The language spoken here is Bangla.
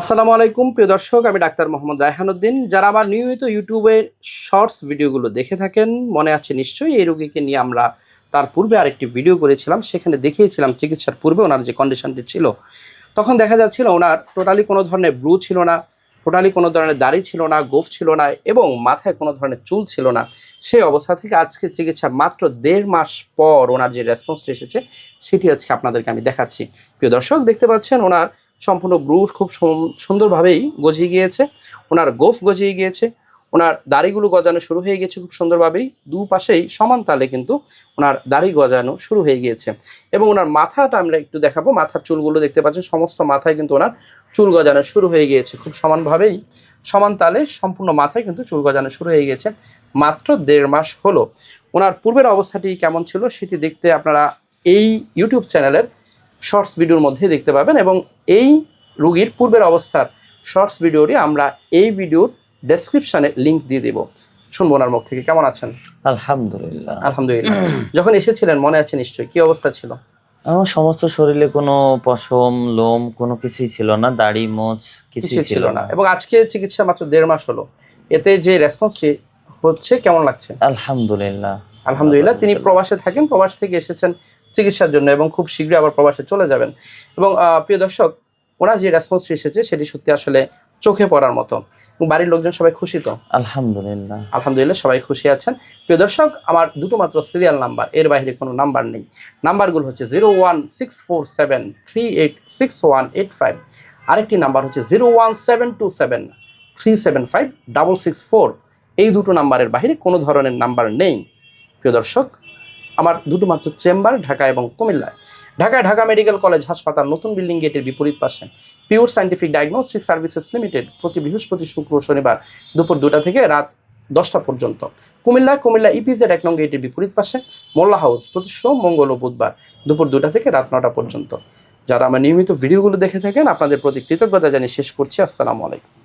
আসসালামু আলাইকুম, প্রিয় দর্শক, আমি ডাক্তার মোহাম্মদ রায়হানুদ্দিন। যারা আমার নিয়মিত ইউটিউবের শর্টস ভিডিওগুলো দেখে থাকেন, মনে আছে নিশ্চয়ই এই রোগীকে নিয়ে আমরা তার পূর্বে আরেকটি ভিডিও করেছিলাম, সেখানে দেখিয়েছিলাম চিকিৎসার পূর্বে ওনার যে কন্ডিশনটি ছিল। তখন দেখা যাচ্ছিল ওনার টোটালি কোনো ধরনের ব্রু ছিল না, টোটালি কোনো ধরনের দাড়ি ছিল না, গোফ ছিল না এবং মাথায় কোনো ধরনের চুল ছিল না। সেই অবস্থা থেকে আজকে চিকিৎসা মাত্র দেড় মাস পর ওনার যে রেসপন্সটি এসেছে, সেটি আজকে আপনাদেরকে আমি দেখাচ্ছি। প্রিয় দর্শক, দেখতে পাচ্ছেন ওনার সম্পূর্ণ ব্রু খুব সুন্দরভাবেই গজিয়ে গিয়েছে। ওনার গোফ গজিয়ে গিয়েছে। ওনার দাড়িগুলো গজানো শুরু হয়ে গেছে খুব সুন্দরভাবেই। দুপাশেই সমান তালে কিন্তু ওনার দাড়ি গজানো শুরু হয়ে গিয়েছে। এবং ওনার মাথাটা আমরা একটু দেখাবো। মাথার চুলগুলো দেখতে পাচ্ছেন, সমস্ত মাথায় কিন্তু ওনার চুল গজানো শুরু হয়ে গিয়েছে খুব সমানভাবেই। সমান তালে সম্পূর্ণ মাথায় কিন্তু চুল গজানো শুরু হয়ে গিয়েছে। মাত্র দেড় মাস হলো। ওনার পূর্বের অবস্থাটি কেমন ছিল সেটি দেখতে আপনারা এই ইউটিউব চ্যানেলের শর্টস ভিডিওর মধ্যে দেখতে পাবেন এবং এই রুগীর পূর্বের অবস্থার শর্টস ভিডিওটি আমরা এই ভিডিওর ডেসক্রিপশনে লিঙ্ক দিয়ে দেব। শুনব ওনার মুখ থেকে কেমন আছেন? আলহামদুলিল্লাহ। আলহামদুলিল্লাহ। যখন এসেছিলেন মনে আছে নিশ্চয়ই? কি অবস্থা ছিল? আমার সমস্ত শরীরে কোনো পশম লোম কোনো কিছুই ছিল না দাড়ি মোচ কিছুই ছিল না। এবং আজকে চিকিৎসা মাত্র দেড় মাস হলো। এতে যে রেসপন্সটি হচ্ছে কেমন লাগছে? আলহামদুলিল্লাহ। আলহামদুলিল্লাহ তিনি প্রবাসে থাকেন প্রবাস থেকে এসেছেন চিকিৎসার জন্য এবং খুব শীঘ্রই আবার প্রবাসে চলে যাবেন। এবং প্রিয় দর্শক ওনার যে রেসপন্সটি এসেছে সেটি সত্যি আসলে চোখে পড়ার মতো। এবং বাড়ির লোকজন সবাই খুশি তো? আলহামদুলিল্লাহ। আলহামদুলিল্লাহ সবাই খুশি আছেন। প্রিয় দর্শক আমার দুটো মাত্র সিরিয়াল নাম্বার এর বাইরে কোনো নাম্বার নেই। নাম্বারগুলো হচ্ছে zero one six four seven three eight six one eight five আরেকটি নাম্বার হচ্ছে zero one seven two seven three seven five double six four এই দুটো নাম্বারের বাইরে কোনো ধরনের নাম্বার নেই। প্রিয় দর্শক, আমার দুটো মাত্র চেম্বার ঢাকা এবং কুমিল্লায় ঢাকায় ঢাকা মেডিকেল কলেজ হাসপাতাল নতুন বিল্ডিং গেটের বিপরীত পাশে। Pure scientific diagnostic services limited প্রতি বৃহস্পতি, শুক্র শনিবার দুপুর দুটা থেকে রাত দশটা পর্যন্ত। কুমিল্লা কুমিল্লা ইপিজেড এক নং গেটের বিপরীত পাশে মোল্লা হাউস প্রতি সোম, মঙ্গল ও বুধবার দুপুর দুটা থেকে রাত নটা পর্যন্ত। যারা আমার নিয়মিত ভিডিওগুলো দেখে থাকেন, আপনাদের প্রতি কৃতজ্ঞতা জানিয়ে শেষ করছি। আসসালামু আলাইকুম।